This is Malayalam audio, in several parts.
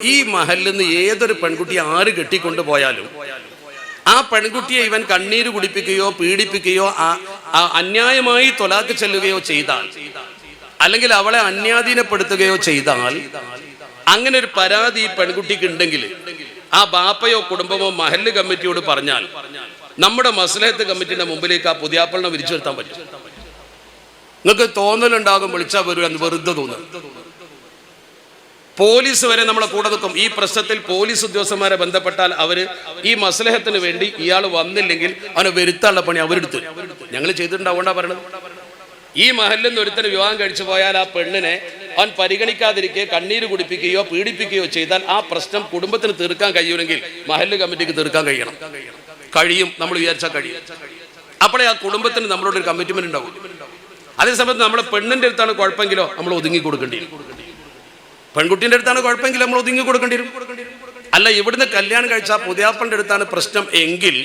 ഈ മഹലിൽ നിന്ന് ഏതൊരു പെൺകുട്ടിയെ ആര് കെട്ടിക്കൊണ്ടു പോയാലും ആ പെൺകുട്ടിയെ ഇവൻ കണ്ണീര് കുടിപ്പിക്കുകയോ പീഡിപ്പിക്കുകയോ അന്യായമായി തൊലാക്ക് ചെല്ലുകയോ ചെയ്താൽ അല്ലെങ്കിൽ അവളെ അന്യാധീനപ്പെടുത്തുകയോ ചെയ്താൽ അങ്ങനെ ഒരു പരാതി ഈ പെൺകുട്ടിക്ക് ഉണ്ടെങ്കിൽ ആ ബാപ്പയോ കുടുംബമോ മഹല്ല് കമ്മിറ്റിയോട് പറഞ്ഞാൽ നമ്മുടെ മസ്ലഹത്ത് കമ്മിറ്റിയുടെ മുമ്പിലേക്ക് ആ പുതിയാപ്പളിനെ വിരിച്ചു വരുത്താൻ പറ്റും. നിങ്ങൾക്ക് തോന്നലുണ്ടാകും വിളിച്ചാൽ വരും വെറുതെ തോന്നുന്നു. പോലീസ് വരെ നമ്മളെ കൂടെ നിൽക്കും. ഈ പ്രശ്നത്തിൽ പോലീസ് ഉദ്യോഗസ്ഥന്മാരെ ബന്ധപ്പെട്ടാൽ അവർ ഈ മസ്ലഹത്തിന് വേണ്ടി ഇയാൾ വന്നില്ലെങ്കിൽ അവനെ വരുത്താനുള്ള പണി അവരെടുത്ത്. ഞങ്ങൾ ചെയ്തിട്ടുണ്ടാവുകൊണ്ടാ പറയണത്. ഈ മഹലിൽ നിന്ന് ഒരുത്തന് വിവാഹം കഴിച്ചു പോയാൽ ആ പെണ്ണിനെ അവൻ പരിഗണിക്കാതിരിക്കെ കണ്ണീര് കുടിപ്പിക്കുകയോ പീഡിപ്പിക്കുകയോ ചെയ്താൽ ആ പ്രശ്നം കുടുംബത്തിന് തീർക്കാൻ കഴിയുമെങ്കിൽ മഹൽ കമ്മിറ്റിക്ക് തീർക്കാൻ കഴിയണം. കഴിയും നമ്മൾ വിചാരിച്ചാൽ കഴിയും. അപ്പോഴേ ആ കുടുംബത്തിന് നമ്മളോട് ഒരു കമ്മിറ്റ്മെന്റ് ഉണ്ടാവും. അതേസമയത്ത് നമ്മളെ പെണ്ണിന്റെ അടുത്താണ് കുഴപ്പമെങ്കിലോ നമ്മൾ ഒതുങ്ങി കൊടുക്കേണ്ടി വരും പെൺകുട്ടിന്റെ അടുത്താണ് കുഴപ്പമെങ്കിൽ നമ്മൾ ഒതുങ്ങി കൊടുക്കേണ്ടി വരും. അല്ല ഇവിടുന്ന് കല്യാണം കഴിച്ച പുതിയാപ്പന്റെ അടുത്താണ് പ്രശ്നം എങ്കിൽ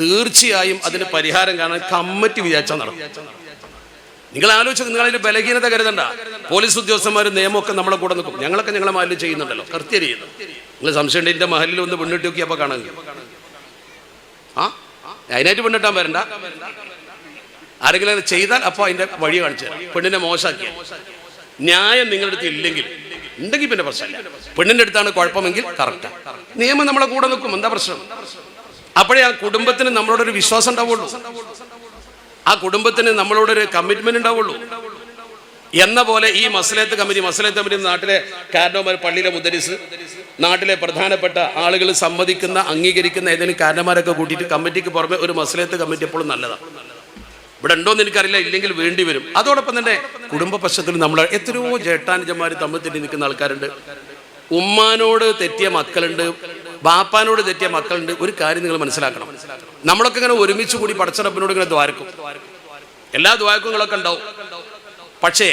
തീർച്ചയായും അതിന് പരിഹാരം കാണാൻ കമ്മിറ്റി വിചാരിച്ചാൽ നടക്കും. നിങ്ങൾ ആലോചിച്ച് നിങ്ങൾ അതിന്റെ ബലഹീനത കരുതണ്ട. പോലീസ് ഉദ്യോഗസ്ഥന്മാർ നിയമമൊക്കെ നമ്മളെ കൂടെ നിൽക്കും. ഞങ്ങളൊക്കെ ഞങ്ങളെ മഹലിൽ ചെയ്യുന്നുണ്ടല്ലോ. കൃത്യം ചെയ്യുന്നു. നിങ്ങൾ സംശയം എന്റെ മഹലിൽ ഒന്ന് പെണ്ണിട്ട് നോക്കിയപ്പോ കാണാൻ ആ? അതിനായിട്ട് പെണ്ണിട്ടാൻ വരണ്ട. ആരെങ്കിലും ചെയ്താൽ അപ്പോൾ അതിന്റെ വഴി കാണിച്ചു പെണ്ണിനെ മോശമാക്കിയ ന്യായം നിങ്ങളുടെ അടുത്ത് ഇല്ലെങ്കിൽ ഉണ്ടെങ്കിൽ പിന്നെ പ്രശ്നമില്ല. പെണ്ണിന്റെ അടുത്താണ് കുഴപ്പമെങ്കിൽ കറക്റ്റാ നിയമം നമ്മളെ കൂടെ നിൽക്കും. എന്താ പ്രശ്നം? അപ്പോഴേ ആ കുടുംബത്തിന് നമ്മളോടൊരു വിശ്വാസം ഉണ്ടാവുള്ളൂ. ആ കുടുംബത്തിന് നമ്മളോടൊരു കമ്മിറ്റ്മെന്റ് ഉണ്ടാവുള്ളൂ. എന്ന പോലെ ഈ മസലേത്ത് കമ്മിറ്റി മസലേത്ത് കമ്മിറ്റി നാട്ടിലെ കാരണവന്മാർ പള്ളിയിലെ മുദ്രിസ് നാട്ടിലെ പ്രധാനപ്പെട്ട ആളുകൾ സമ്മതിക്കുന്ന അംഗീകരിക്കുന്ന ഏതെങ്കിലും കാരണന്മാരൊക്കെ കൂട്ടിയിട്ട് കമ്മിറ്റിക്ക് പുറമെ ഒരു മസലേത്ത് കമ്മിറ്റി എപ്പോഴും നല്ലതാണ് ഇവിടെ ഉണ്ടോന്ന് എനിക്കറിയില്ല ഇല്ലെങ്കിൽ വേണ്ടി വരും. അതോടൊപ്പം തന്നെ കുടുംബ പശ്ചത്തിൽ നമ്മൾ എത്രയോ ജേട്ടാനുജന്മാർ തമ്മിൽ തെറ്റി നിൽക്കുന്ന ആൾക്കാരുണ്ട്. ഉമ്മാനോട് തെറ്റിയ മക്കളുണ്ട് ബാപ്പാനോട് തെറ്റിയ മക്കളുണ്ട്. ഒരു കാര്യം നിങ്ങൾ മനസ്സിലാക്കണം. നമ്മളൊക്കെ ഇങ്ങനെ ഒരുമിച്ച് കൂടി പടച്ചറപ്പിനോട് ഇങ്ങനെ ദ്വാരക്കും. എല്ലാ ദ്വാരക്കങ്ങളൊക്കെ ഉണ്ടാവും. പക്ഷേ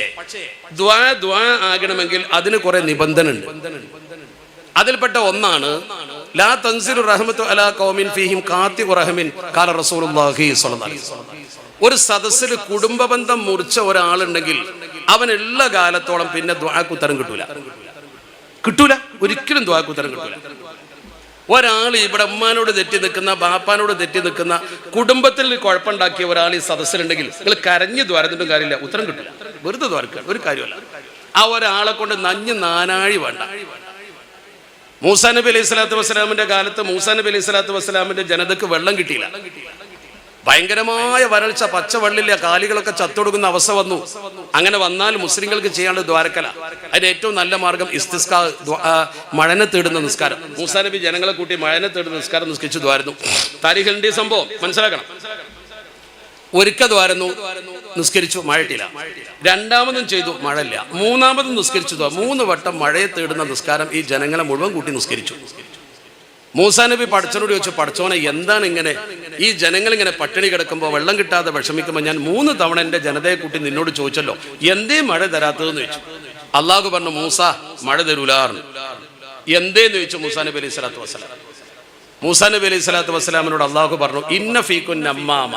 ദ്വാ ദ്വാ ആകണമെങ്കിൽ അതിന് കുറെ നിബന്ധന ഉണ്ട് അതിൽപ്പെട്ട ഒന്നാണ് ലാ തൻസിലു റഹ്മത്തു അലാ കോമിൻ ഫീഹിം കാത്തി റഹമിൻ കാല റസൂലുള്ളാഹി സ്വല്ലല്ലാഹി അലൈഹി വസല്ലം. ഒരു സദസ്സിൽ കുടുംബ ബന്ധം മുറിച്ച ഒരാളുണ്ടെങ്കിൽ അവൻ എല്ലാ കാലത്തോളം പിന്നെ ദ്വാക്ക് ഉത്തരം കിട്ടൂല. കിട്ടൂല. ഒരിക്കലും ദ്വാക്ക് ഉത്തരം കിട്ടൂല. ഒരാൾ ഇവിടെ അമ്മാനോട് തെറ്റി നിൽക്കുന്ന ബാപ്പാനോട് തെറ്റി നിൽക്കുന്ന കുടുംബത്തിൽ കുഴപ്പമുണ്ടാക്കിയ ഒരാൾ ഈ സദസ്സിലുണ്ടെങ്കിൽ നിങ്ങൾ കരഞ്ഞു ദ്വാരത്തിട്ടും കാര്യമില്ല. ഉത്തരം കിട്ടില്ല വെറുതെ ദ്വാരക്കുക ഒരു കാര്യമല്ല ആ ഒരാളെ കൊണ്ട് നഞ്ഞ് നാനാഴി വേണ്ട. മൂസാ നബി അലൈഹി സ്വലാത്തു വസ്സലാമിന്റെ കാലത്ത് മൂസാ നബി അലൈഹി സ്വലാത്തു വസ്സലാമിന്റെ ജനതക്ക് വെള്ളം കിട്ടിയില്ല. ഭയങ്കരമായ വരൾച്ച പച്ചവെള്ളില്ല കാലികളൊക്കെ ചത്തൊടുക്കുന്ന അവസ്ഥ വന്നു. അങ്ങനെ വന്നാൽ മുസ്ലിങ്ങൾക്ക് ചെയ്യാനുള്ള ദ്വാരക്കല. അതിന് ഏറ്റവും നല്ല മാർഗം ഇസ്തിസ്കാ മഴനെ തേടുന്ന നിസ്കാരം. മൂസാ നബി ജനങ്ങളെ കൂട്ടി മഴനെ തേടുന്ന നിസ്കാരം നിസ്കരിച്ചു ദ്വാരുന്നു. താരിഖലിന്റെ സംഭവം മനസ്സിലാക്കണം. ഒരുക്ക ദ്വാരുന്നു നിസ്കരിച്ചു മഴയിട്ടില്ല രണ്ടാമതും ചെയ്തു മഴയില്ല. മൂന്നാമതും നിസ്കരിച്ചു. മൂന്ന് വട്ടം മഴയെ തേടുന്ന നിസ്കാരം ഈ ജനങ്ങളെ മുഴുവൻ കൂട്ടി നിസ്കരിച്ചു. മൂസാ നബി പടച്ചനോട് ചോദിച്ചു പടച്ചോനെ എന്താണ് ഇങ്ങനെ ഈ ജനങ്ങൾ ഇങ്ങനെ പട്ടിണി കിടക്കുമ്പോൾ വെള്ളം കിട്ടാതെ വിഷമിക്കുമ്പോൾ ഞാൻ മൂന്ന് തവണ എന്റെ ജനതയെ കൂട്ടി നിന്നോട് ചോദിച്ചല്ലോ എന്തേ മഴ തരാത്തതെന്ന് ചോദിച്ചു. അള്ളാഹു പറഞ്ഞു മൂസ മഴ തരൂലാറിന് എന്തേന്ന് ചോദിച്ചു മൂസാ നബി അലൈഹി സ്വലാത്തു വസ്സലാം. മൂസാ നബി അലൈഹി സ്വലാത്തു വസ്സലാമിനോട് അള്ളാഹു പറഞ്ഞു ഇന്ന ഫീക്കുൻ അമ്മാമ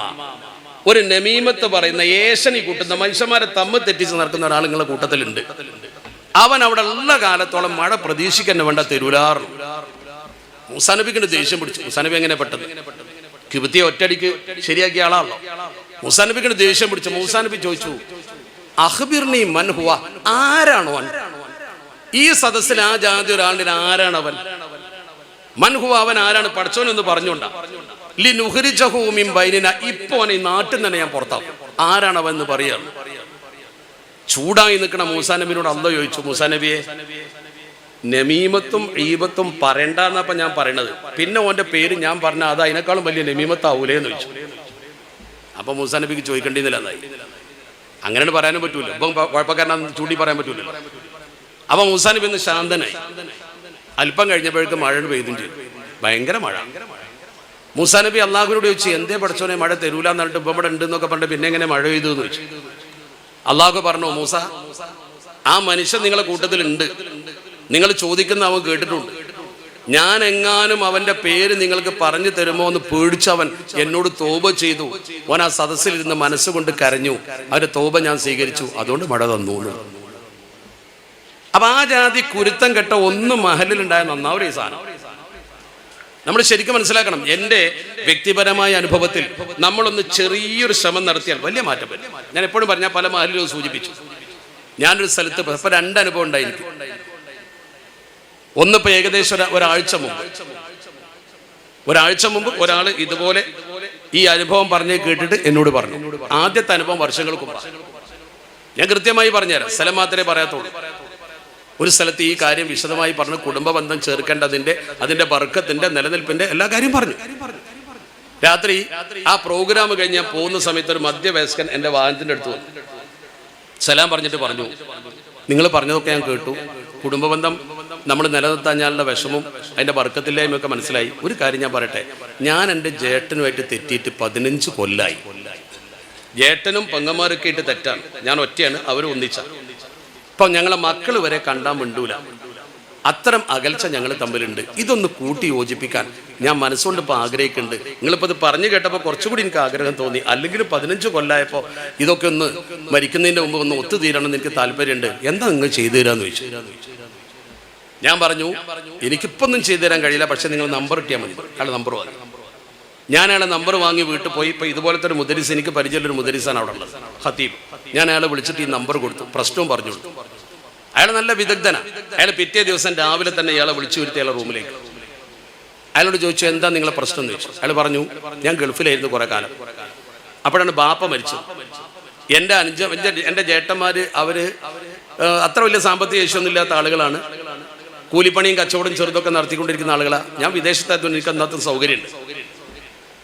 ഒരു നമീമത്ത് പറയുന്ന ഏശനി കൂട്ടുന്ന മനുഷ്യന്മാരെ തമ്മിൽ തെറ്റിച്ച് നടക്കുന്ന ഒരാൾ നിങ്ങളുടെ കൂട്ടത്തിലുണ്ട്. അവൻ അവിടെ ഉള്ള കാലത്തോളം മഴ പ്രതീക്ഷിക്കാൻ വേണ്ട തെരുലാറും മുസാനബിക്കിന് ദേഷ്യം പിടിച്ചു. മൂസാനബി എങ്ങനെ പെട്ടത്? കിബത്തിയെ ഒറ്റടിക്ക് ശരിയാക്കിയ ആളാണല്ലോ. മൂസാനബിക്കിന് ദേഷ്യം പിടിച്ചു. മൂസാനബി ചോദിച്ചു അഹ്ബിർനി മൻഹുവ ആരാണോ ഈ സദസ്സിൽ ആ ജാതി ഒരാളിന് ആരാണ് അവൻ? മൻഹുവ അവൻ ആരാണ്? പഠിച്ചോൻ എന്ന് പറഞ്ഞുകൊണ്ടാ. ലി നുഹരിജഹൂമിൻ ബൈനിന. ഇപ്പൊ അവൻ ഈ നാട്ടിൽ തന്നെ ഞാൻ പുറത്താക്കും. ആരാണ് അവൻ എന്ന് പറയാണ്. ചൂടായി നിൽക്കണ മൂസാനബിനോട് അല്ല ചോദിച്ചു മൂസാനബിയെ നമീമത്തും ഈബത്തും പറയണ്ട പറയണ്ടെന്നപ്പ ഞാൻ പറയണത്. പിന്നെ ഓന്റെ പേര് ഞാൻ പറഞ്ഞ അത് അതിനേക്കാളും വലിയ നമീമത്താവൂലേ എന്ന് ചോദിച്ചു. അപ്പൊ മൂസാ നബിക്ക് ചോദിക്കേണ്ടിയിരുന്നില്ല എന്നായി. അങ്ങനെ പറയാനും പറ്റൂല. ഇപ്പം കുഴപ്പക്കാരനാന്ന് ചൂണ്ടി പറയാൻ പറ്റൂല അപ്പൊ മൂസാ നബി ഒന്ന് ശാന്തനായി. അല്പം കഴിഞ്ഞപ്പോഴേക്ക് മഴ പെയ്തും ഭയങ്കര മഴ. മൂസാ നബി അള്ളാഹുവിനോട് ചോദിച്ചു എന്തേ പഠിച്ചോനെ മഴ തരൂല എന്ന് പറഞ്ഞിട്ട് ഇപ്പം ഇവിടെ ഉണ്ടെന്നൊക്കെ പറഞ്ഞിട്ട് പിന്നെ എങ്ങനെ മഴ പെയ്തു എന്ന് ചോദിച്ചു. അള്ളാഹു പറഞ്ഞു മൂസ ആ മനുഷ്യൻ നിങ്ങളെ കൂട്ടത്തിലുണ്ട്. നിങ്ങൾ ചോദിക്കുന്ന അവൻ കേട്ടിട്ടുണ്ട്. ഞാൻ എങ്ങാനും അവന്റെ പേര് നിങ്ങൾക്ക് പറഞ്ഞു തരുമോ എന്ന് പേടിച്ചവൻ എന്നോട് തോപ ചെയ്തു. അവൻ ആ സദസ്സിൽ ഇരുന്ന് മനസ്സുകൊണ്ട് കരഞ്ഞു. അവന്റെ തോപ ഞാൻ സ്വീകരിച്ചു. അതുകൊണ്ട് മഴ തന്നു അപ്പൊ ആ ജാതി കുരുത്തം കെട്ട ഒന്നും മഹലിലുണ്ടായ നന്നാവൂല ഈ സാധനം? നമ്മൾ ശരിക്കും മനസ്സിലാക്കണം. എന്റെ വ്യക്തിപരമായ അനുഭവത്തിൽ നമ്മളൊന്ന് ചെറിയൊരു ശ്രമം നടത്തിയാൽ വലിയ മാറ്റം വരും. ഞാൻ എപ്പോഴും പറഞ്ഞാൽ പല മഹലിലും സൂചിപ്പിച്ചു. ഞാനൊരു സ്ഥലത്ത് ഇപ്പൊ രണ്ട് അനുഭവം ഒന്നിപ്പോ ഏകദേശം ഒരാഴ്ച മുമ്പ്. ഒരാഴ്ച മുമ്പ് ഒരാൾ ഇതുപോലെ ഈ അനുഭവം പറഞ്ഞ് കേട്ടിട്ട് എന്നോട് പറഞ്ഞു. ആദ്യത്തെ അനുഭവം വർഷങ്ങൾക്ക് ഞാൻ കൃത്യമായി പറഞ്ഞുതരാം. സ്ഥലം മാത്രമേ പറയാത്തുള്ളൂ. ഒരു സ്ഥലത്ത് ഈ കാര്യം വിശദമായി പറഞ്ഞ് കുടുംബ ബന്ധം ചേർക്കേണ്ടതിന്റെ അതിന്റെ വർക്കത്തിന്റെ നിലനിൽപ്പിന്റെ എല്ലാ കാര്യം പറഞ്ഞു. രാത്രി ആ പ്രോഗ്രാം കഴിഞ്ഞ് പോകുന്ന സമയത്ത് ഒരു മധ്യവയസ്കൻ എന്റെ വാഹനത്തിന്റെ അടുത്ത് വന്നു. സലാം പറഞ്ഞിട്ട് പറഞ്ഞു. നിങ്ങൾ പറഞ്ഞതൊക്കെ ഞാൻ കേട്ടു. കുടുംബ ബന്ധം നമ്മൾ നിലനിർത്താഞ്ഞാലുള്ള വിഷമവും അതിന്റെ വർക്കത്തില്ലായ്മ ഒക്കെ മനസ്സിലായി. ഒരു കാര്യം ഞാൻ പറയട്ടെ. ഞാൻ എന്റെ ജേട്ടനുമായിട്ട് തെറ്റിയിട്ട് പതിനഞ്ച് കൊല്ലായി. ജേട്ടനും പെങ്ങന്മാരൊക്കെ ആയിട്ട് തെറ്റാണ്. ഞാൻ ഒറ്റയാണ് അവർ ഒന്നിച്ച. ഇപ്പം ഞങ്ങളെ മക്കൾ വരെ കണ്ടാൻ മിണ്ടൂല. അത്തരം അകൽച്ച ഞങ്ങൾ തമ്മിലുണ്ട്. ഇതൊന്ന് കൂട്ടി യോജിപ്പിക്കാൻ ഞാൻ മനസ്സുകൊണ്ട് ഇപ്പോൾ ആഗ്രഹിക്കുന്നുണ്ട്. നിങ്ങളിപ്പോൾ ഇത് പറഞ്ഞു കേട്ടപ്പോൾ കുറച്ചുകൂടി എനിക്ക് ആഗ്രഹം തോന്നി. അല്ലെങ്കിൽ പതിനഞ്ച് കൊല്ലായപ്പോൾ ഇതൊക്കെ ഒന്ന് മരിക്കുന്നതിന്റെ മുമ്പ് ഒന്ന് ഒത്തുതീരണമെന്ന് എനിക്ക് താല്പര്യമുണ്ട്. എന്താ നിങ്ങൾ ചെയ്തു തരാമെന്ന് ചോദിച്ചു ഞാൻ പറഞ്ഞു എനിക്കിപ്പോൾ ഒന്നും ചെയ്തു തരാൻ കഴിയില്ല പക്ഷെ നിങ്ങൾ നമ്പർ കിട്ടിയാൽ മതി. അയാളെ നമ്പർ വാങ്ങി ഞാൻ അയാളെ നമ്പർ വാങ്ങി വീട്ടിൽ പോയി ഇപ്പോൾ ഇതുപോലത്തെ ഒരു മുദരിസ് എനിക്ക് പരിചയമുള്ളൊരു മുദരിസാണ് അവിടെ ഉള്ളത് ഹത്തീബ് ഞാൻ അയാളെ വിളിച്ചിട്ട് ഈ നമ്പർ കൊടുത്തു പ്രശ്നവും പറഞ്ഞു കൊടുത്തു. അയാൾ നല്ല വിദഗ്ധനാണ് അയാൾ പിറ്റേ ദിവസം രാവിലെ തന്നെ ഇയാളെ വിളിച്ചു വരുത്തി അയാളെ റൂമിലേക്ക്. അയാളോട് ചോദിച്ചു എന്താ നിങ്ങളെ പ്രശ്നം? എന്ന് ചോദിച്ചു. അയാൾ പറഞ്ഞു ഞാൻ ഗൾഫിലായിരുന്നു കുറെ കാലം. അപ്പോഴാണ് ബാപ്പ മരിച്ചത്. എന്റെ അനുജ എന്റെ എന്റെ ജേട്ടന്മാർ അവർ അത്ര വലിയ സാമ്പത്തിക ശേഷിയൊന്നുമില്ലാത്ത ആളുകളാണ്. കൂലിപ്പണിയും കച്ചവടം ചെറുതൊക്കെ നടത്തിക്കൊണ്ടിരിക്കുന്ന ആളുകളാണ് ഞാൻ വിദേശത്തായതുകൊണ്ട് എനിക്ക് അന്നത്തെ സൗകര്യമുണ്ട്.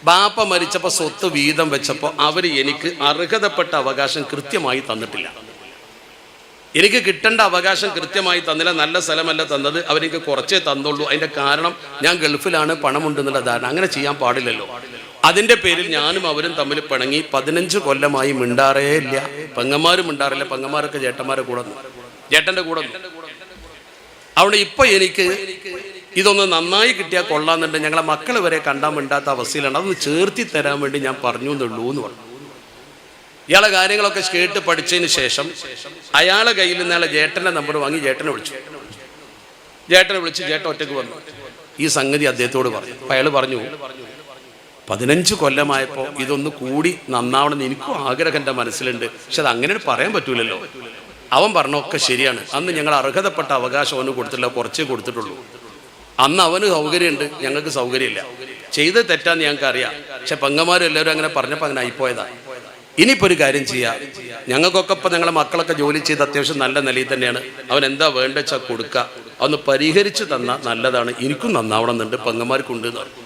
ബാപ്പ മരിച്ചപ്പോൾ സ്വത്ത് വീതം വെച്ചപ്പോൾ അവർ എനിക്ക് അർഹതപ്പെട്ട അവകാശം കൃത്യമായി തന്നിട്ടില്ല. എനിക്ക് കിട്ടേണ്ട അവകാശം കൃത്യമായി തന്നില്ല. നല്ല സ്ഥലമല്ല തന്നത്. അവരെനിക്ക് കുറച്ചേ തന്നുള്ളൂ. അതിന്റെ കാരണം ഞാൻ ഗൾഫിലാണ്. പണമുണ്ടെന്നുള്ള ധാരണ. അങ്ങനെ ചെയ്യാൻ പാടില്ലല്ലോ. അതിന്റെ പേരിൽ ഞാനും അവരും തമ്മിൽ പിണങ്ങി പതിനഞ്ച് കൊല്ലമായി മിണ്ടാറേ ഇല്ല. പെങ്ങന്മാരും മിണ്ടാറില്ല. പെങ്ങന്മാരൊക്കെ ചേട്ടന്മാരെ കൂടുന്നു ചേട്ടന്റെ ചേട്ടന്റെ കൂടെ നിന്നു. അവിടെ ഇപ്പൊ എനിക്ക് ഇതൊന്ന് നന്നായി കിട്ടിയാൽ കൊള്ളാന്നുണ്ട്. ഞങ്ങളെ മക്കൾ വരെ കണ്ടാൻ മിണ്ടാത്ത അവസ്ഥയിലാണ്. അതൊന്ന് ചേർത്തി തരാൻ വേണ്ടി ഞാൻ പറഞ്ഞു എന്നുള്ളൂ എന്ന് പറഞ്ഞു. ഇയാളെ കാര്യങ്ങളൊക്കെ കേട്ട് പഠിച്ചതിന് ശേഷം അയാളെ കയ്യിൽ നിന്ന് അയാളെ ജേട്ടന്റെ നമ്പർ വാങ്ങി ജേട്ടനെ വിളിച്ചു. ജേട്ടനെ വിളിച്ച് ജേട്ടൻ ഒറ്റയ്ക്ക് വന്നു. ഈ സംഗതി അദ്ദേഹത്തോട് പറഞ്ഞു. അപ്പൊ അയാൾ പറഞ്ഞു പതിനഞ്ച് കൊല്ലമായപ്പോൾ ഇതൊന്ന് കൂടി നന്നാവണമെന്ന് എനിക്കും ആഗ്രഹം എന്റെ മനസ്സിലുണ്ട്. പക്ഷെ അത് അങ്ങനെ പറയാൻ പറ്റൂലല്ലോ. അവൻ പറഞ്ഞൊക്കെ ശരിയാണ്. അന്ന് ഞങ്ങൾ അർഹതപ്പെട്ട അവകാശം അവന് കൊടുത്തില്ല കുറച്ചേ കൊടുത്തിട്ടുള്ളൂ. അന്ന് അവന് സൗകര്യമുണ്ട് ഞങ്ങൾക്ക് സൗകര്യമില്ല. ചെയ്ത് തെറ്റാന്ന് ഞങ്ങൾക്ക് അറിയാം പക്ഷെ പെങ്ങന്മാരെല്ലാവരും അങ്ങനെ പറഞ്ഞപ്പോൾ അങ്ങനെ ആയിപ്പോയതാ. ഇനിയിപ്പോൾ ഒരു കാര്യം ചെയ്യാം. ഞങ്ങൾക്കൊക്കെ ഇപ്പം ഞങ്ങളെ മക്കളൊക്കെ ജോലി ചെയ്ത് അത്യാവശ്യം നല്ല നിലയിൽ തന്നെയാണ്. അവൻ എന്താ വേണ്ട വെച്ചാൽ കൊടുക്കുക അതൊന്ന് പരിഹരിച്ച് തന്നാൽ നല്ലതാണ്. എനിക്കും നന്നാവണം എന്നുണ്ട് പെങ്ങന്മാർക്കുണ്ട് എന്ന് പറഞ്ഞു.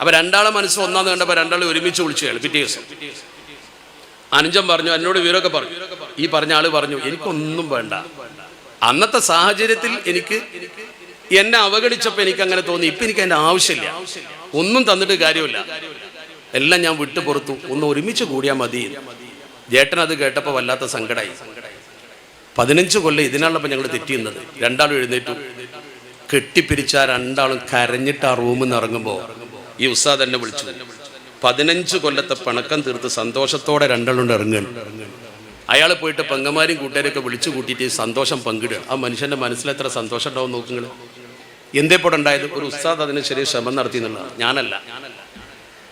അപ്പൊ രണ്ടാളെ മനസ്സ് ഒന്നാന്ന് കണ്ടപ്പോൾ രണ്ടാളെ ഒരുമിച്ച് വിളിച്ചു കേൾപ്പിറ്റേ പിറ്റേ ദിവസം അനുജം പറഞ്ഞു എന്നോട് വിവരമൊക്കെ പറഞ്ഞു. ഈ പറഞ്ഞ ആൾ പറഞ്ഞു എനിക്കൊന്നും വേണ്ട. അന്നത്തെ സാഹചര്യത്തിൽ എനിക്ക് എന്നെ അവഗണിച്ചപ്പോൾ എനിക്ക് അങ്ങനെ തോന്നി. ഇപ്പൊ എനിക്ക് അതിന്റെ ആവശ്യമില്ല. ഒന്നും തന്നിട്ട് കാര്യമില്ല. എല്ലാം ഞാൻ വിട്ടു പുറത്തു. ഒന്ന് ഒരുമിച്ച് കൂടിയാൽ മതി. ജേട്ടൻ അത് കേട്ടപ്പോൾ വല്ലാത്ത സങ്കടമായി പതിനഞ്ച് കൊല്ലം ഇതിനാണല്ലോ ഞങ്ങൾ തെറ്റിയുന്നത് രണ്ടാളും എഴുന്നേറ്റു. കെട്ടിപ്പിരിച്ച രണ്ടാളും കരഞ്ഞിട്ട് ആ റൂമിൽ നിന്ന് ഇറങ്ങുമ്പോൾ ഈ ഉസ്താദ് എന്നെ വിളിച്ചു. പതിനഞ്ച് കൊല്ലത്തെ പണക്കം തീർത്ത് സന്തോഷത്തോടെ രണ്ടാളുണ്ട് ഇറങ്ങുകയാണ്. അയാൾ പോയിട്ട് പെങ്ങന്മാരും കൂട്ടുകാരൊക്കെ വിളിച്ചു കൂട്ടിയിട്ട് സന്തോഷം പങ്കിടുക. ആ മനുഷ്യന്റെ മനസ്സിൽ എത്ര സന്തോഷം ഉണ്ടാവും നോക്കുങ്ങൾ എന്തേ ഉണ്ടായത്? ഒരു ഉസ്താദ് അതിന് ചെറിയ ശ്രമം നടത്തി എന്നുള്ളതാണ്. ഞാനല്ല.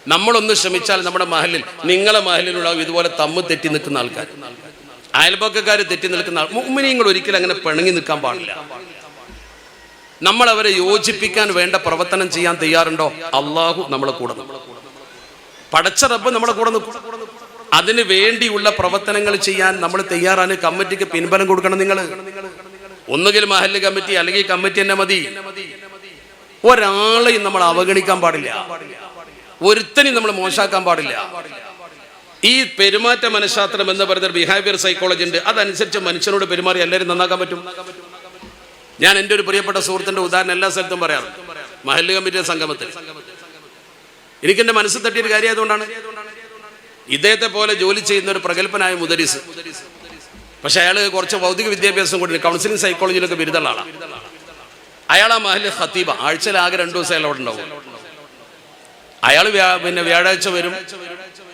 നമ്മളൊന്ന് ശ്രമിച്ചാൽ നമ്മുടെ മഹലിൽ നിങ്ങളെ മഹലിലുണ്ടാവും ഇതുപോലെ തമ്മ് തെറ്റി നിൽക്കുന്ന ആൾക്കാർ അയൽപക്കക്കാർ തെറ്റി നിൽക്കുന്ന ആൾ മുമ്മിനിങ്ങൾ ഒരിക്കലും അങ്ങനെ പിണങ്ങി നിൽക്കാൻ പാടില്ല. നമ്മൾ അവരെ യോജിപ്പിക്കാൻ വേണ്ട പ്രവർത്തനം ചെയ്യാൻ തയ്യാറുണ്ടോ? അള്ളാഹു നമ്മളെ കൂടെ. പടച്ച റബ്ബ് നമ്മളെ കൂടെ നിൽക്കും. അതിന് വേണ്ടിയുള്ള പ്രവർത്തനങ്ങൾ ചെയ്യാൻ നമ്മൾ തയ്യാറാണ്. കമ്മിറ്റിക്ക് പിൻബലം കൊടുക്കണം നിങ്ങൾ. ഒന്നുകിൽ മഹല്ല് കമ്മിറ്റി അല്ലെങ്കിൽ കമ്മിറ്റി തന്നെ മതി. ഒരാളെയും നമ്മൾ അവഗണിക്കാൻ പാടില്ല. ഒരുത്തനെയും നമ്മൾ മോശാക്കാൻ പാടില്ല. ഈ പെരുമാറ്റ മനഃശാസ്ത്രം എന്ന് പറയുന്ന ബിഹേവിയർ സൈക്കോളജി ഉണ്ട്. അതനുസരിച്ച് മനുഷ്യനോട് പെരുമാറി എല്ലാവരും നന്നാക്കാൻ പറ്റും. ഞാൻ എന്റെ ഒരു പ്രിയപ്പെട്ട സുഹൃത്തിന്റെ ഉദാഹരണം എല്ലാ സ്ഥലത്തും പറയാറുണ്ട്. മഹല്ല് കമ്മിറ്റിയുടെ സംഗമത്തിൽ. എനിക്ക് എന്റെ മനസ്സിൽ തട്ടിയൊരു കാര്യം ആയതുകൊണ്ടാണ് ഇദ്ദേഹത്തെ പോലെ ജോലി ചെയ്യുന്ന ഒരു പ്രഗത്ഭനായ മുദരിസ്. പക്ഷെ അയാൾ കുറച്ച് ഭൗതിക വിദ്യാഭ്യാസം കൊണ്ട് കൗൺസിലിംഗ് സൈക്കോളജിയിലൊക്കെ ബിരുദമുള്ള അയാൾ ആ മഹൽ ഖത്തീബ. ആഴ്ചയിൽ ആകെ രണ്ടു ദിവസം അയാൾ അവിടെ ഉണ്ടാവും. അയാൾ പിന്നെ വ്യാഴാഴ്ച വരും.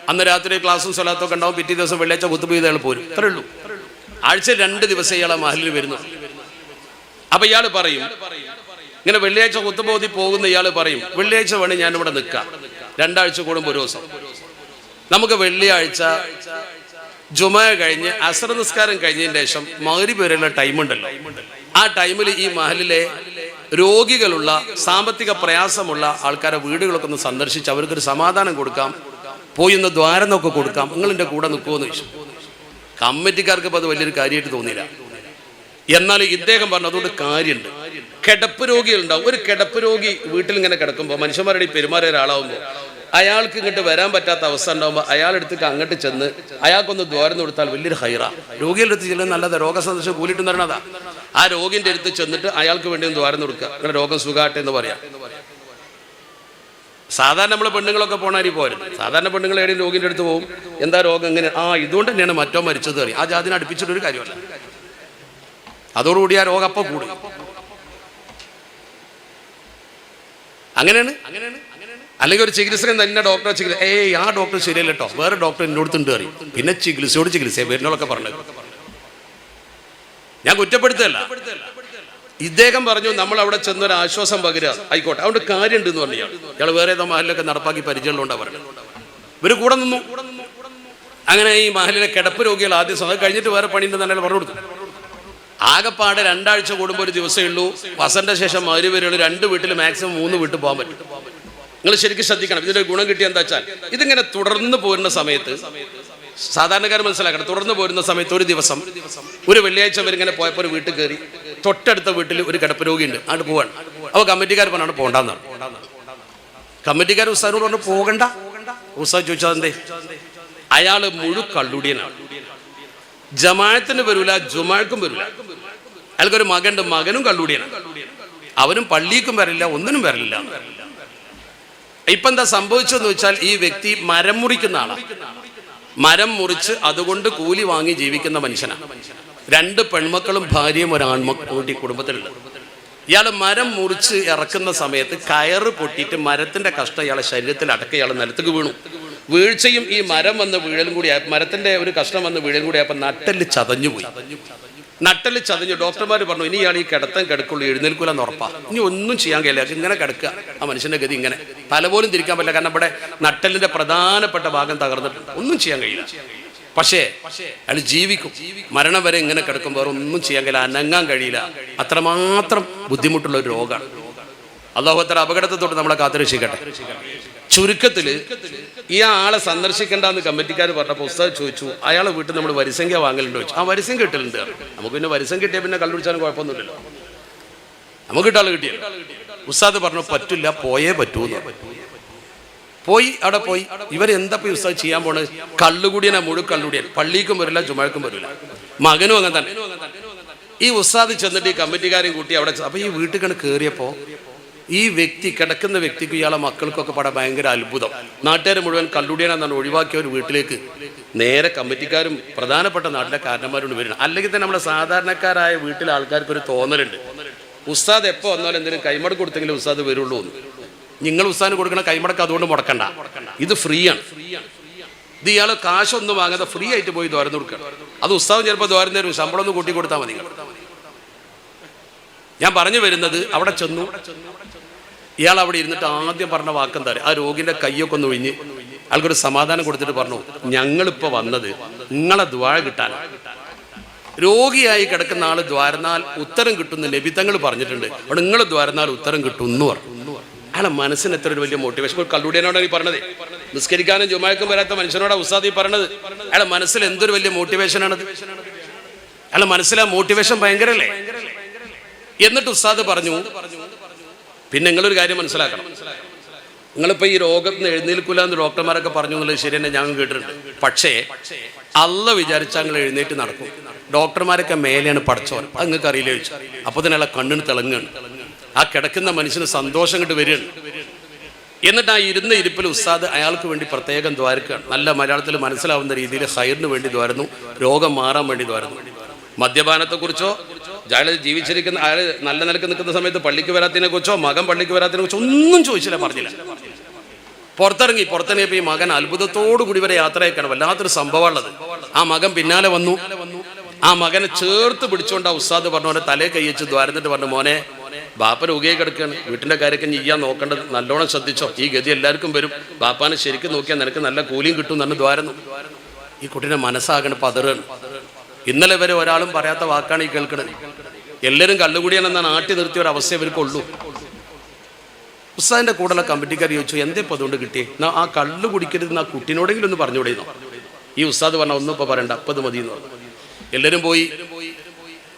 അന്ന് രാത്രി ക്ലാസ്സും സ്വലാത്തും ഒക്കെ ഉണ്ടാവും. പിറ്റേ ദിവസം വെള്ളിയാഴ്ച കുത്തുപോയി അയാൾ പോരും. അത്രേ ഉള്ളൂ. ആഴ്ച രണ്ട് ദിവസം ഇയാൾ ആ മഹലിൽ വരുന്നു. അപ്പൊ ഇയാൾ പറയും ഇങ്ങനെ വെള്ളിയാഴ്ച കുത്തുപോതി പോകുന്ന ഇയാൾ പറയും വെള്ളിയാഴ്ച വേണേ ഞാൻ ഇവിടെ നിൽക്കാം. രണ്ടാഴ്ച കൂടുമ്പോൾ ഒരു ദിവസം. നമുക്ക് വെള്ളിയാഴ്ച ജുമ കഴിഞ്ഞ് അസർ നിസ്കാരം കഴിഞ്ഞതിന് ശേഷം മകരി ടൈം ഉണ്ടല്ലോ. ആ ടൈമിൽ ഈ മഹലിലെ രോഗികളുള്ള സാമ്പത്തിക പ്രയാസമുള്ള ആൾക്കാരെ വീടുകളൊക്കെ ഒന്ന് സന്ദർശിച്ച് അവർക്കൊരു സമാധാനം കൊടുക്കാം. പോയി ഒന്ന് ദ്വാരം നോക്കി കൊടുക്കാം. നിങ്ങൾ എന്റെ കൂടെ നിൽക്കുമെന്ന് ചോദിച്ചു. കമ്മിറ്റിക്കാർക്ക് ഇപ്പം അത് വലിയൊരു കാര്യമായിട്ട് തോന്നിയില്ല. എന്നാൽ ഇദ്ദേഹം പറഞ്ഞു അതുകൊണ്ട് കാര്യമുണ്ട്. കിടപ്പ് രോഗികളുണ്ടാവും. ഒരു കിടപ്പ് രോഗി വീട്ടിൽ ഇങ്ങനെ കിടക്കുമ്പോൾ മനുഷ്യന്മാരുടെ പെരുമാറിയ ഒരാളാവുമ്പോൾ അയാൾക്ക് ഇങ്ങോട്ട് വരാൻ പറ്റാത്ത അവസ്ഥ ഉണ്ടാകുമ്പോൾ അയാളെടുത്തേക്ക് അങ്ങോട്ട് ചെന്ന് അയാൾക്കൊന്ന് ദ്വാരം കൊടുത്താൽ വലിയൊരു ഹൈറ. രോഗിയുടെ അടുത്ത് ചെല്ലുന്ന നല്ലത്. രോഗ സന്ദർശനം കൂലിട്ട് തരണതാ. ആ രോഗിന്റെ അടുത്ത് ചെന്നിട്ട് അയാൾക്ക് വേണ്ടി ഒന്ന് ദ്വാരം കൊടുക്കുക അങ്ങനെ രോഗം സുഖാട്ടെ എന്ന് പറയാം. സാധാരണ നമ്മൾ പെണ്ണുങ്ങളൊക്കെ പോണാരി പോരും സാധാരണ പെണ്ണുങ്ങൾ ഏതെങ്കിലും രോഗിന്റെ അടുത്ത് പോകും എന്താ രോഗം എങ്ങനെ ആ ഇതുകൊണ്ട് തന്നെയാണ് മറ്റോ മരിച്ചത് അറിയാം. ആ ജാതിനെ അടുപ്പിച്ചിട്ടൊരു കാര്യമല്ല. അതോടുകൂടി ആ രോഗം അപ്പം കൂടും. അങ്ങനെയാണ് അങ്ങനെയാണ്? അല്ലെങ്കിൽ ഒരു ചികിത്സകൻ തന്നെ ഡോക്ടറെ ചികിത്സ ഏയ് ആ ഡോക്ടർ ശരിയല്ല കേട്ടോ വേറെ ഡോക്ടർ എന്നോട് അടുത്തുണ്ട് കയറി പിന്നെ ചികിത്സയോട് ചികിത്സ വരുന്നോളൊക്കെ പറഞ്ഞു ഞാൻ കുറ്റപ്പെടുത്തല്ല. ഇദ്ദേഹം പറഞ്ഞു നമ്മൾ അവിടെ ചെന്നൊരു ഒരു ആശ്വാസം പകരുക ആയിക്കോട്ടെ. അതുകൊണ്ട് കാര്യമുണ്ട് എന്ന് പറഞ്ഞു ഇയാൾ. വേറെ ഏതോ മഹലിലൊക്കെ നടപ്പാക്കി പരിചയമുള്ളതുകൊണ്ടാണ് പറഞ്ഞത്. ഇവർ കൂടെ നിന്നു. അങ്ങനെ ഈ മഹലിലെ കിടപ്പ് രോഗികൾ ആദ്യം സ്വന്തം കഴിഞ്ഞിട്ട് വേറെ പണിയുണ്ട് തന്നെ പറഞ്ഞു കൊടുത്തു. ആകെപ്പാടെ രണ്ടാഴ്ച കൂടുമ്പോൾ ഒരു ദിവസമേ ഉള്ളൂ. വസന്റെ ശേഷം മധുര രണ്ട് വീട്ടിൽ മാക്സിമം മൂന്ന് വീട്ടിൽ പോകാൻ പറ്റും. നിങ്ങൾ ശരിക്കും ശ്രദ്ധിക്കണം. ഇതിന്റെ ഗുണം കിട്ടിയ എന്താ വെച്ചാൽ ഇതിങ്ങനെ തുടർന്ന് പോരുന്ന സമയത്ത് സാധാരണക്കാർ മനസ്സിലാക്കണം തുടർന്ന് പോരുന്ന സമയത്ത് ഒരു ദിവസം ഒരു വെള്ളിയാഴ്ച ഇങ്ങനെ പോയപ്പോൾ വീട്ടിൽ കയറി തൊട്ടടുത്ത വീട്ടിൽ ഒരു കിടപ്പ് രോഗിയുണ്ട് അങ്ങോട്ട് പോവാണ്. അപ്പോൾ കമ്മിറ്റിക്കാർ പറഞ്ഞാണ് പോകണ്ടെന്നാണ് കമ്മിറ്റിക്കാർ ഉസ്താദിനോട് പറഞ്ഞു പോകണ്ട. ഉസ്താദ് ചോദിച്ചാൽ എന്തേ? അയാൾ മുഴു കള്ളുടിയനാണ്. ജമാഅത്തിന് വരൂല ജുമാഴക്കും വരൂല. അയാൾക്കൊരു മകന്റെ മകനും കള്ളുടിയനാണ്. അവനും പള്ളിക്കും വരില്ല ഒന്നിനും വരില്ല ഇപ്പൊ എന്താ സംഭവിച്ചതെന്ന് വെച്ചാൽ ഈ വ്യക്തി മരം മുറിക്കുന്ന ആളാണ് മരം മുറിച്ച് അതുകൊണ്ട് കൂലി വാങ്ങി ജീവിക്കുന്ന മനുഷ്യനാണ് രണ്ട് പെൺമക്കളും ഭാര്യയും ഒരു ആൺമക്കൂട്ടി കുടുംബത്തിലുണ്ട്. ഇയാൾ മരം മുറിച്ച് ഇറക്കുന്ന സമയത്ത് കയറ് പൊട്ടിയിട്ട് മരത്തിന്റെ കഷ്ടം ഇയാളെ ശരീരത്തിൽ അടക്ക ഇയാൾ നിലത്തേക്ക് വീണു. വീഴ്ചയും ഈ മരം വന്ന് വീഴലും കൂടി മരത്തിന്റെ ഒരു കഷ്ണം വന്ന് വീഴലും കൂടി ആയപ്പോൾ നട്ടൽ ചതഞ്ഞുപോയി. നട്ടൽ ചതഞ്ഞു ഡോക്ടർമാർ പറഞ്ഞു ഇനിയാണ് ഈ കിടത്തം കിടക്കുള്ളൂ എഴുന്നേൽക്കൂലെന്ന് ഉറപ്പാ. ഇനി ഒന്നും ചെയ്യാൻ കഴിയില്ല ഇങ്ങനെ കിടക്കുക. ആ മനുഷ്യന്റെ ഗതി ഇങ്ങനെ. തല പോലും തിരിക്കാൻ പറ്റില്ല കാരണം ഇവിടെ നട്ടലിന്റെ പ്രധാനപ്പെട്ട ഭാഗം തകർന്നിട്ടുണ്ട് ഒന്നും ചെയ്യാൻ കഴിയില്ല. പക്ഷേ അയാൾ ജീവിക്കും. മരണം വരെ ഇങ്ങനെ കിടക്കും വേറെ ഒന്നും ചെയ്യാൻ കഴിയില്ല അനങ്ങാൻ കഴിയില്ല. അത്രമാത്രം ബുദ്ധിമുട്ടുള്ള ഒരു രോഗമാണ് അള്ളാഹുത്തര അപകടത്തെ തൊട്ട് നമ്മളെ കാത്തുരക്ഷിക്കട്ടെ. ചുരുക്കത്തിൽ ഈ ആളെ സന്ദർശിക്കേണ്ടെന്ന് കമ്മിറ്റിക്കാർ പറഞ്ഞപ്പോൾ പുസ്തകം ചോദിച്ചു അയാളെ വീട്ടിൽ നമ്മൾ വരിസംഖ്യ വാങ്ങലുണ്ടോ? ചോദിച്ചു. ആ വരിസംഖ്യ കിട്ടലുണ്ട്. നമുക്ക് പിന്നെ വരിസം കിട്ടിയ പിന്നെ കള്ളുപിടിച്ചാലും കുഴപ്പമൊന്നുമില്ലല്ലോ. നമുക്ക് കിട്ടാൾ കിട്ടിയ ഉസ്താദ് പറഞ്ഞു പറ്റില്ല പോയേ പറ്റൂ പോയി അവിടെ പോയി. ഇവരെന്താ ഉസ്താദ് ചെയ്യാൻ പോണത്? കള്ളുകുടിയനെ മുഴു കള്ളുകുടിയൻ. പള്ളിക്കും വരില്ല ചുമഴക്കും വരില്ല. മകനും അങ്ങനെ തന്നെ. ഈ ഉസ്താദ് ചെന്നിട്ട് ഈ കമ്മിറ്റിക്കാരെയും കൂട്ടി അവിടെ അപ്പൊ ഈ വീട്ടിൽ കണ്ട് കയറിയപ്പോ ഈ വ്യക്തി കിടക്കുന്ന വ്യക്തിക്ക് ഇയാളെ മക്കൾക്കൊക്കെ പാടാൻ ഭയങ്കര അത്ഭുതം. നാട്ടുകാർ മുഴുവൻ കള്ളുടിയനെന്നാണ് ഒഴിവാക്കിയ ഒരു വീട്ടിലേക്ക്. നേരെ കമ്മിറ്റിക്കാരും പ്രധാനപ്പെട്ട നാട്ടിലെ കാരണന്മാരോട് വരണം അല്ലെങ്കിൽ തന്നെ നമ്മുടെ സാധാരണക്കാരായ വീട്ടിലെ ആൾക്കാർക്ക് ഒരു തോന്നലുണ്ട്. ഉസ്താദ് എപ്പോ വന്നാലും എന്തെങ്കിലും കൈമടക്ക് കൊടുത്തെങ്കിലും ഉസ്താദ് വരുള്ളൂ എന്ന്. നിങ്ങൾ ഉസ്താദിന് കൊടുക്കണ കൈമടക്ക് അതുകൊണ്ട് മുടക്കണ്ട. ഇത് ഫ്രീ ആണ് ഇത് ഇയാൾ കാശൊന്നും വാങ്ങാതെ ഫ്രീ ആയിട്ട് പോയി ദ്വാരം കൊടുക്കണം അത് ഉസ്താദ് ചിലപ്പോൾ ദ്വാരം തരും. ശമ്പളം ഒന്ന് കൂട്ടി കൊടുത്താൽ മതി. ഞാൻ പറഞ്ഞു വരുന്നത് അവിടെ ചെന്നു. ഇയാൾ അവിടെ ഇരുന്നിട്ട് ആദ്യം പറഞ്ഞ വാക്കെന്താ പറയുക ആ രോഗിന്റെ കൈയൊക്കെ ഒന്ന് ഒഴിഞ്ഞ് ആൾക്കൊരു സമാധാനം കൊടുത്തിട്ട് പറഞ്ഞു ഞങ്ങളിപ്പോ വന്നത് നിങ്ങളെ ദ്വാര കിട്ടാൻ രോഗിയായി കിടക്കുന്ന ആൾ ദ്വാരനാൽ ഉത്തരം കിട്ടുന്ന നബിത്തങ്ങൾ പറഞ്ഞിട്ടുണ്ട്. അവിടെ നിങ്ങൾ ദ്വാരനാൽ ഉത്തരം കിട്ടും എന്ന് പറഞ്ഞു. അയാളെ മനസ്സിന് എത്ര ഒരു വലിയ മോട്ടിവേഷൻ ഇപ്പോൾ കല്ലൂടിയനോടാണ് ഈ പറഞ്ഞത്. നിസ്കരിക്കാനും ജുമാക്കും വരാത്ത മനുഷ്യനോട് ഉസ്താദ് ഈ പറഞ്ഞത്. അയാളെ മനസ്സിൽ എന്തൊരു വലിയ മോട്ടിവേഷനാണത് അയാളെ മനസ്സിലാ മോട്ടിവേഷൻ ഭയങ്കരല്ലേ? എന്നിട്ട് ഉസ്താദ് പറഞ്ഞു പിന്നെ നിങ്ങളൊരു കാര്യം മനസ്സിലാക്കണം. നിങ്ങളിപ്പോൾ ഈ രോഗത്തിന് എഴുന്നേൽക്കില്ല എന്ന് ഡോക്ടർമാരൊക്കെ പറഞ്ഞു എന്നുള്ളത് ശരി തന്നെ ഞാൻ കേട്ടിട്ടുണ്ട്. പക്ഷേ അല്ല വിചാരിച്ചാൽ നിങ്ങൾ എഴുന്നേറ്റ് നടക്കും. ഡോക്ടർമാരൊക്കെ മേലെയാണ് പഠിച്ചവൻ അത് നിങ്ങൾക്ക് അറിയില്ല ചോദിച്ചു. അപ്പോൾ തന്നെ അയാളെ കണ്ണിന് തിളങ്ങുകയാണ്. ആ കിടക്കുന്ന മനുഷ്യന് സന്തോഷം കണ്ട് വരികയാണ്. എന്നിട്ട് ആ ഇരുന്ന ഇരിപ്പിൽ ഉസ്താദ് അയാൾക്ക് വേണ്ടി പ്രത്യേകം ദ്വാരക്കുകയാണ്. നല്ല മലയാളത്തിൽ മനസ്സിലാവുന്ന രീതിയിൽ ഹൈറിന് വേണ്ടി ദ്വാരുന്നു. രോഗം മാറാൻ വേണ്ടി ദ്വാരുന്നു. മദ്യപാനത്തെക്കുറിച്ചോ അയാൾ ജീവിച്ചിരിക്കുന്ന അയാൾ നല്ല നിലയ്ക്ക് നിൽക്കുന്ന സമയത്ത് പള്ളിക്ക് വരാത്തതിനെ കുറിച്ചോ മകൻ പള്ളിക്ക് വരാത്തതിനെ കുറിച്ചോ ഒന്നും ചോദിച്ചില്ല പറഞ്ഞില്ല. പുറത്തിറങ്ങി പുറത്തിറങ്ങിയപ്പോൾ ഈ മകൻ അത്ഭുതത്തോടു കൂടി വരെ യാത്രയൊക്കെയാണ് വല്ലാത്തൊരു സംഭവമുള്ളത് ആ മകൻ പിന്നാലെ വന്നു. ആ മകനെ ചേർത്ത് പിടിച്ചുകൊണ്ട് ആ ഉസ്താദ് പറഞ്ഞു മോനെ തലേ കൈയച്ച് ദ്വാരന്നിട്ട് പറഞ്ഞു മോനെ ബാപ്പ ഉകയെ കിടക്കുകയാണ്. വീട്ടിന്റെ കാര്യമൊക്കെ ചെയ്യാൻ നോക്കേണ്ടത് നല്ലോണം ശ്രദ്ധിച്ചോ. ഈ ഗതി എല്ലാവർക്കും വരും. ബാപ്പാനെ ശരിക്കും നോക്കിയാൽ നിനക്ക് നല്ല കൂലിയും കിട്ടും തന്നെ ദ്വാരം. ഈ കുട്ടീനെ മനസ്സാകണം പതറാണ് ഇന്നലെ വരെ ഒരാളും പറയാത്ത വാക്കാണ് ഈ കേൾക്കുന്നത്. എല്ലാവരും കള്ളുകുടിയാണെന്ന നാട്ടി നിർത്തിയ ഒരു അവസ്ഥ ഇവർക്കുള്ളൂ ഉസ്താദിന്റെ കൂടെയുള്ള കമ്മിറ്റിക്കാർ ചോദിച്ചു എന്തേ ഇപ്പൊ അതുകൊണ്ട് കിട്ടിയേ? ആ കള്ളു കുടിക്കരുത് ആ കുട്ടീനോടെങ്കിലും ഒന്ന് പറഞ്ഞുകൂടെയെന്നോ ഈ ഉസ്താദ് പറഞ്ഞ ഒന്നും ഇപ്പൊ പറയണ്ട അപ്പത് മതി എന്ന് പറഞ്ഞു. എല്ലാവരും പോയി.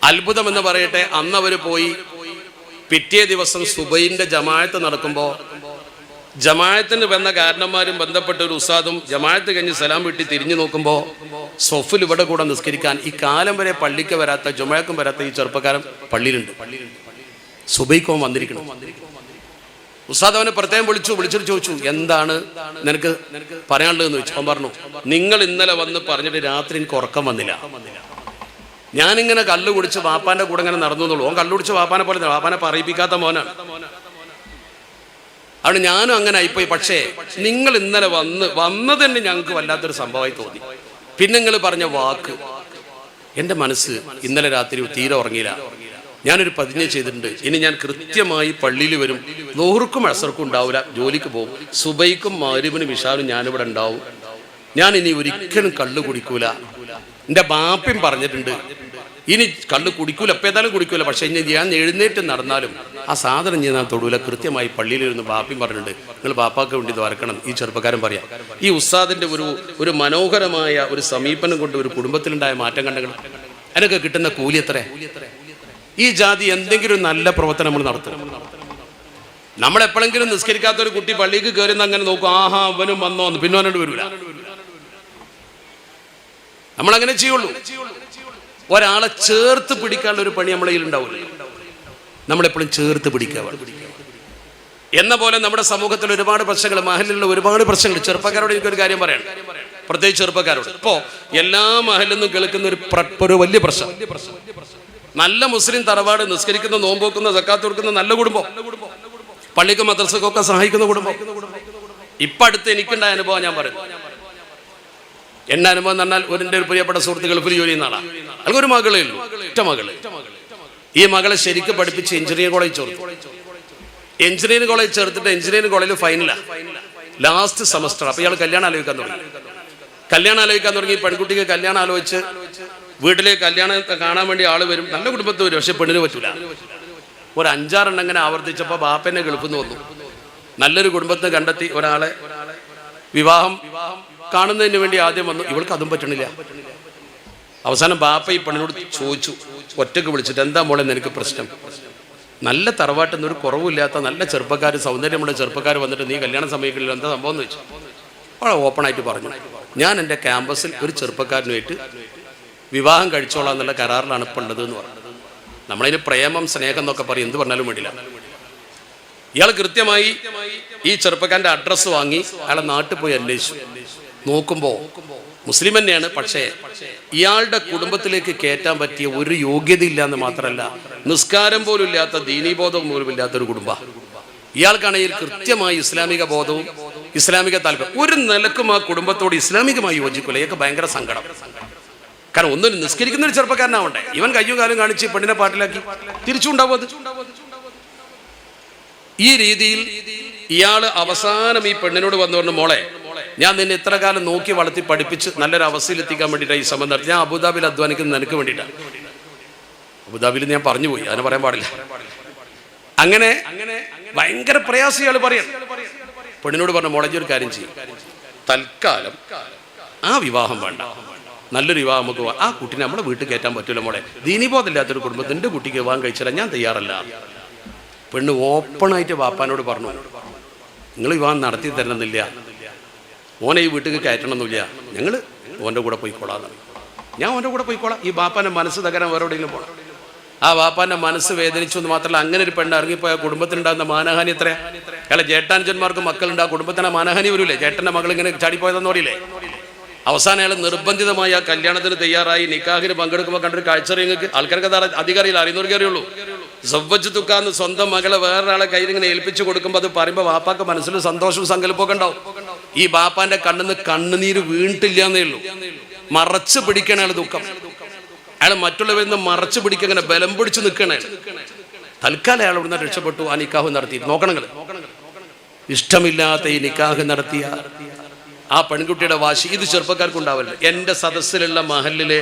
അത്ഭുതം എന്ന് പറയട്ടെ അന്ന് അവർ പോയി. പിറ്റേ ദിവസം സുബൈന്റെ ജമായത്ത് നടക്കുമ്പോൾ ജമായത്തിന് വന്ന കാരണന്മാരും ബന്ധപ്പെട്ട ഒരു ഉസ്താദും ജമായത്ത് കഴിഞ്ഞ് സലാം വീട്ടി തിരിഞ്ഞു നോക്കുമ്പോൾ സൊഫിൽ ഇവിടെ കൂടെ നിസ്കരിക്കാൻ ഈ കാലം വരെ പള്ളിക്ക് വരാത്ത ജുമയക്കും വരാത്ത ഈ ചെറുപ്പക്കാരൻ പള്ളിയിലുണ്ട്. സുബൈക്കോൻ വന്നിരിക്കണം. ഉസ്താദ് അവനെ പ്രത്യേകം വിളിച്ചു വിളിച്ചിട്ട് ചോദിച്ചു എന്താണ് നിനക്ക് പറയാനുള്ളതെന്ന് ചോദിച്ചു. അവൻ പറഞ്ഞു നിങ്ങൾ ഇന്നലെ വന്ന് പറഞ്ഞിട്ട് രാത്രി എനിക്ക് ഉറക്കം വന്നില്ല. ഞാനിങ്ങനെ കല്ല് കുടിച്ച് വാപ്പാന്റെ കൂടെ ഇങ്ങനെ നടന്നു എന്നുള്ളൂ ഓൻ കല്ല് കുടിച്ച് വാപ്പാനെ പോലെ വാപ്പാനെ പറയിപ്പിക്കാത്ത മോനാണ്. അവിടെ ഞാനും അങ്ങനെ ആയിപ്പോയി. പക്ഷേ നിങ്ങൾ ഇന്നലെ വന്ന് വന്നത് തന്നെ ഞങ്ങൾക്ക് വല്ലാത്തൊരു സംഭവമായി തോന്നി. പിന്നെ നിങ്ങൾ പറഞ്ഞ വാക്ക് എന്റെ മനസ്സ് ഇന്നലെ രാത്രി തീരെ ഉറങ്ങിയില്ല. ഞാനൊരു പതിഞ്ഞ ചെയ്തിട്ടുണ്ട്. ഇനി ഞാൻ കൃത്യമായി പള്ളിയിൽ വരും. നൂറുക്കും അസർക്കും ഉണ്ടാവില്ല. ജോലിക്ക് പോകും. സുബൈക്കും മാരുവിനും വിഷാലും ഞാനിവിടെ ഉണ്ടാവും. ഞാൻ ഇനി ഒരിക്കലും കള്ളു കുടിക്കൂല. എന്റെ ബാപ്പയും പറഞ്ഞിട്ടുണ്ട് ഇനി കള്ള് കുടിക്കൂല എപ്പോൾ ഏതായാലും കുടിക്കൂല. പക്ഷേ ഇനി ഞാൻ എഴുന്നേറ്റ് നടന്നാലും ആ സാധനം ഞാൻ തൊടൂല കൃത്യമായി പള്ളിയിലിരുന്ന് ബാപ്പയും പറഞ്ഞിട്ടുണ്ട്. നിങ്ങൾ ബാപ്പാക്ക് വേണ്ടി വരക്കണം. ഈ ചെറുപ്പക്കാരൻ പറയാം ഈ ഉസ്താദിന്റെ ഒരു ഒരു മനോഹരമായ ഒരു സമീപനം കൊണ്ട് ഒരു കുടുംബത്തിലുണ്ടായ മാറ്റം കണ്ടെങ്കിൽ അതിനൊക്കെ കിട്ടുന്ന കൂലി എത്ര ഈ ജാതി എന്തെങ്കിലും നല്ല പ്രവർത്തനം നമ്മൾ നടത്തണം. നമ്മളെപ്പോഴെങ്കിലും നിസ്കരിക്കാത്ത ഒരു കുട്ടി പള്ളിക്ക് കയറുന്ന അങ്ങനെ നോക്കും ആഹാ അവനും വന്നോ എന്ന് പിന്നെ അവനോട് വരൂല. നമ്മളങ്ങനെ ചെയ്യുള്ളൂ. ഒരാളെ ചേർത്ത് പിടിക്കാനുള്ള ഒരു പണി നമ്മളെ ഉണ്ടാവില്ല. നമ്മളെപ്പോഴും ചേർത്ത് പിടിക്കുക. എന്ന പോലെ നമ്മുടെ സമൂഹത്തിൽ ഒരുപാട് പ്രശ്നങ്ങൾ മഹലിലുള്ള ഒരുപാട് പ്രശ്നങ്ങൾ. ചെറുപ്പക്കാരോട് എനിക്കൊരു കാര്യം പറയണം പ്രത്യേകിച്ച് ചെറുപ്പക്കാരോട്. ഇപ്പോ എല്ലാ മഹലിന്നും കേൾക്കുന്ന ഒരു ഒരു വലിയ പ്രശ്നം. നല്ല മുസ്ലിം തറവാട് നിസ്കരിക്കുന്ന നോമ്പോക്കുന്ന സക്കാത്ത് കൊടുക്കുന്ന നല്ല കുടുംബം. പള്ളിക്കും മദ്രസക്കും ഒക്കെ സഹായിക്കുന്ന കുടുംബം. ഇപ്പൊ അടുത്ത് എനിക്കുണ്ടായ അനുഭവം ഞാൻ പറയുന്നു. എന്റെ അനുഭവം എന്ന് പറഞ്ഞാൽ ഒരു ഒരു പ്രിയപ്പെട്ട സുഹൃത്തുക്കൾ ഗൾഫിൽ ജോലി ചെയ്യുന്ന അയാൾക്ക് ഒരു മകളേ ഉള്ളൂ. ഒറ്റ മകൾ. ഈ മകളെ ശരിക്കും പഠിപ്പിച്ച് എഞ്ചിനീയറിംഗ് കോളേജ് ചേർത്തു. എഞ്ചിനീയറിംഗ് കോളേജ് ചേർത്തിട്ട് എഞ്ചിനീയറിംഗ് കോളേജിൽ ഫൈനലാ ലാസ്റ്റ് സെമസ്റ്റർ അപ്പൊ ഇയാൾ കല്യാണം ആലോചിക്കാൻ തുടങ്ങി. കല്യാണം ആലോചിക്കാൻ തുടങ്ങി. പെൺകുട്ടിക്ക് കല്യാണം ആലോചിച്ച് വീട്ടിലെ കല്യാണം കാണാൻ വേണ്ടി ആൾ വരും. നല്ല കുടുംബത്തിൽ വരും. പക്ഷെ പെണ്ണിന് പറ്റൂല. ഒരു അഞ്ചാറെണ്ണം ഇങ്ങനെ ആവർത്തിച്ചപ്പോൾ ബാപ്പനെ ഗൾഫിൽ നിന്ന് വന്നു. നല്ലൊരു കുടുംബത്തെ കണ്ടെത്തി ഒരാളെ. വിവാഹം കാണുന്നതിന് വേണ്ടി ആദ്യം വന്നു. ഇവൾക്ക് അതും പറ്റണില്ല. അവസാനം ബാപ്പ ഈ പെണ്ണിനോട് ചോദിച്ചു. ഒറ്റയ്ക്ക് വിളിച്ചിട്ട് എന്താ മോളെ നിനക്ക് പ്രശ്നം? നല്ല തറവാട്ടിൽ ഒരു കുറവില്ലാത്ത നല്ല ചെറുപ്പക്കാർ സൗന്ദര്യമുള്ള ചെറുപ്പക്കാർ വന്നിട്ട് നീ കല്യാണം സമയങ്ങളിൽ എന്താ സംഭവം? എന്ന് വെച്ചു അവളെ ഓപ്പൺ ആയിട്ട് പറഞ്ഞു. ഞാൻ എന്റെ ക്യാമ്പസിൽ ഒരു ചെറുപ്പക്കാരനുമായിട്ട് വിവാഹം കഴിച്ചോളാം എന്നുള്ള കരാറിലാണ് ഇപ്പം ഉള്ളത് എന്ന് പറഞ്ഞത് നമ്മളതിന് പ്രേമം സ്നേഹം എന്നൊക്കെ പറയും. എന്ത് പറഞ്ഞാലും വേണ്ടില്ല. ഇയാൾ കൃത്യമായി ഈ ചെറുപ്പക്കാരന്റെ അഡ്രസ്സ് വാങ്ങി അയാളെ നാട്ടിൽ പോയി അന്വേഷിച്ചു. നോക്കുമ്പോൾ മുസ്ലിം തന്നെയാണ് പക്ഷേ ഇയാളുടെ കുടുംബത്തിലേക്ക് കയറ്റാൻ പറ്റിയ ഒരു യോഗ്യതയില്ല എന്ന് മാത്രമല്ല നിസ്കാരം പോലും ഇല്ലാത്ത ദീനീബോധം പോലും ഇല്ലാത്ത ഒരു കുടുംബ. ഇയാൾക്കാണെങ്കിൽ കൃത്യമായി ഇസ്ലാമിക ബോധവും ഇസ്ലാമിക താല്പര്യം. ഒരു നിലക്കും ആ കുടുംബത്തോട് ഇസ്ലാമികമായി യോജിക്കില്ല ഇയാൾക്ക് ഭയങ്കര സങ്കടം. കാരണം ഒന്നും നിസ്കരിക്കുന്ന ഒരു ചെറുപ്പക്കാരനാവണ്ടേ. ഇവൻ കയ്യും കാലും കാണിച്ച് പെണ്ണിനെ പാട്ടിലാക്കി. തിരിച്ചുണ്ടാവും അത്. ഈ രീതിയിൽ ഇയാൾ അവസാനം ഈ പെണ്ണിനോട് വന്നു പറഞ്ഞു മോളെ ഞാൻ നിന്നെ ഇത്ര കാലം നോക്കി വളർത്തി പഠിപ്പിച്ച് നല്ലൊരു അവസ്ഥയിൽ എത്തിക്കാൻ വേണ്ടിയിട്ടാണ് ഈ ശ്രമം നടത്തി. ഞാൻ അബുദാബിയിൽ അധ്വാനിക്കുന്നത് നിനക്ക് വേണ്ടിയിട്ടാണ് അബുദാബിയിൽ ഞാൻ പറഞ്ഞു പോയി. അതിനെ പറയാൻ പാടില്ല. അങ്ങനെ ഭയങ്കര പ്രയാസം പറയാം പെണ്ണിനോട് പറഞ്ഞ മുളഞ്ഞ ഒരു കാര്യം ചെയ്യും. തൽക്കാലം ആ വിവാഹം വേണ്ട. നല്ലൊരു വിവാഹം നമുക്ക് ആ കുട്ടിനെ നമ്മുടെ വീട്ടിൽ കയറ്റാൻ പറ്റൂല മോളെ. ദീനിബോധമില്ലാത്തൊരു കുടുംബത്തിന്റെ കുട്ടിക്ക് വിവാഹം കഴിച്ചാൽ ഞാൻ തയ്യാറല്ല. പെണ്ണ് ഓപ്പണായിട്ട് വാപ്പാനോട് പറഞ്ഞു നിങ്ങൾ വിവാഹം നടത്തി തരണമെന്നില്ല. ഓനെ ഈ വീട്ടിൽ കയറ്റണമെന്നില്ല ഞങ്ങൾ ഓന്റെ കൂടെ പോയിക്കോളാം ഞാൻ ഓന്റെ കൂടെ പോയിക്കോളാം. ഈ ബാപ്പാന്റെ മനസ്സ് തകരാൻ വേറെ എവിടെയെങ്കിലും പോകണം ആ വാപ്പാന്റെ മനസ്സ് വേദനിച്ചു എന്ന് മാത്രമല്ല അങ്ങനെ ഒരു പെണ്ണ് ഇറങ്ങിപ്പോയ കുടുംബത്തിനുണ്ടാകുന്ന മാനഹാനി എത്രയാ? അയാളെ ജേട്ടാനുജന്മാർക്ക് മക്കളുണ്ട് ആ കുടുംബത്തിന് മാനഹാനി വരൂലേ? ചേട്ടന്റെ മകൾ ഇങ്ങനെ ചാടിപ്പോയതെന്ന് പറയില്ലേ അവസാനം അയാൾ നിർബന്ധിതമായി ആ കല്യാണത്തിന് തയ്യാറായി നിക്കാഹിന് പങ്കെടുക്കുമ്പോൾ കണ്ടൊരു കാഴ്ച നിങ്ങൾക്ക് ആൾക്കാർക്ക് അത് അധികാരിയില്ല അറിയുന്നവർക്ക് അറിയുള്ളൂ. സവ്വച്ച് തുക്കാന്ന് സ്വന്തം മകളെ വേറൊരാളെ കയ്യിൽ ഇങ്ങനെ ഏൽപ്പിച്ചു കൊടുക്കുമ്പോൾ അത് പറയുമ്പോൾ വാപ്പാക്ക് മനസ്സിൽ സന്തോഷവും സങ്കല്പമൊക്കെ ഉണ്ടാവും. ഈ ബാപ്പാന്റെ കണ്ണിന്ന് കണ്ണുനീര് വീണിട്ടില്ല എന്നേ ഉള്ളൂ. മറച്ചു പിടിക്കണ അയാൾ ദുഃഖം. അയാൾ മറ്റുള്ളവരിൽ നിന്ന് മറച്ചു പിടിക്കുക അങ്ങനെ ബലം പിടിച്ച് നിൽക്കണേ തൽക്കാലം അയാൾ ഇവിടുന്ന് രക്ഷപ്പെട്ടു ആ നിക്കാഹ് നടത്തി. നോക്കണങ്ങൾ ഇഷ്ടമില്ലാത്ത ഈ നിക്കാഹ് നടത്തിയ ആ പെൺകുട്ടിയുടെ വാശി. ഇത് ചെറുപ്പക്കാർക്ക് ഉണ്ടാവില്ല എന്റെ സദസ്സിലുള്ള മഹലിലെ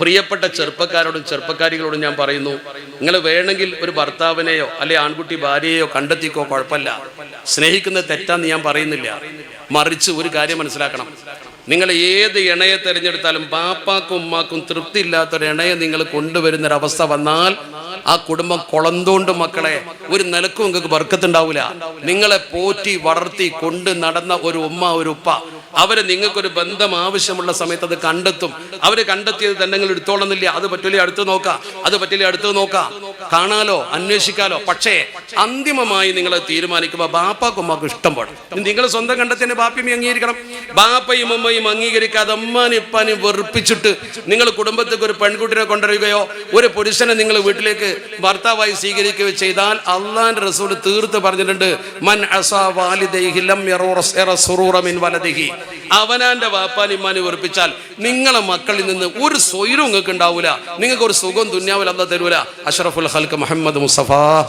പ്രിയപ്പെട്ട ചെറുപ്പക്കാരോടും ചെറുപ്പക്കാരികളോടും ഞാൻ പറയുന്നു നിങ്ങൾ വേണമെങ്കിൽ ഒരു ഭർത്താവിനെയോ അല്ലെ ആൺകുട്ടി ഭാര്യയെയോ കണ്ടെത്തിക്കോ കുഴപ്പമില്ല. സ്നേഹിക്കുന്നത് തെറ്റാന്ന് ഞാൻ പറയുന്നില്ല. മറിച്ച് ഒരു കാര്യം മനസ്സിലാക്കണം. നിങ്ങൾ ഏത് ഇണയെ തിരഞ്ഞെടുത്താലും ബാപ്പാക്കും ഉമ്മാക്കും തൃപ്തി ഇല്ലാത്തൊരു ഇണയെ നിങ്ങൾ കൊണ്ടുവരുന്ന ഒരു അവസ്ഥ വന്നാൽ ആ കുടുംബം കൊളന്തോണ്ട് മക്കളെ ഒരു നിലക്കും നിങ്ങൾക്ക് ബർക്കത്തുണ്ടാവില്ല നിങ്ങളെ പോറ്റി വളർത്തി കൊണ്ട് നടന്ന ഒരു ഉമ്മ ഒരു ഉപ്പ അവർ നിങ്ങൾക്കൊരു ബന്ധം ആവശ്യമുള്ള സമയത്ത് അത് കണ്ടെത്തും. അവർ കണ്ടെത്തിയത് തന്നെ നിങ്ങൾ എടുത്തോളുന്നില്ല. അത് പറ്റില്ല അടുത്ത് നോക്കാം. അത് പറ്റില്ല അടുത്ത് നോക്കാം. കാണാലോ അന്വേഷിക്കാലോ. പക്ഷേ അന്തിമമായി നിങ്ങൾ തീരുമാനിക്കുമ്പോൾ ബാപ്പാക്കും ഉമ്മാക്കും ഇഷ്ടം പോണം നിങ്ങൾ സ്വന്തം കണ്ടെത്തിന് ബാപ്പയും അംഗീകരിക്കണം. ബാപ്പയും ഉമ്മയും അംഗീകരിക്കാതെ അമ്മാനും ഇപ്പാനും വെറുപ്പിച്ചിട്ട് നിങ്ങൾ കുടുംബത്തേക്ക് ഒരു പെൺകുട്ടിനെ കൊണ്ടുവരികയോ ഒരു പുരുഷനെ നിങ്ങൾ വീട്ടിലേക്ക് ഭർത്താവായി സ്വീകരിക്കുകയോ ചെയ്താൽ അള്ളാന്റെ റസൂൽ തീർത്ത് പറഞ്ഞിട്ടുണ്ട്. അവനാന്റെ വാപ്പാൻ ഇമ്മാനെ വെറുപ്പിച്ചാൽ നിങ്ങളെ മക്കളിൽ നിന്ന് ഒരു സ്വൈരം നിങ്ങൾക്ക് ഉണ്ടാവൂല. നിങ്ങൾക്ക് ഒരു സുഖം തുന്യാവിൽ അല്ല തരൂല. അഷറഫുൽ خلق محمد مصطفى.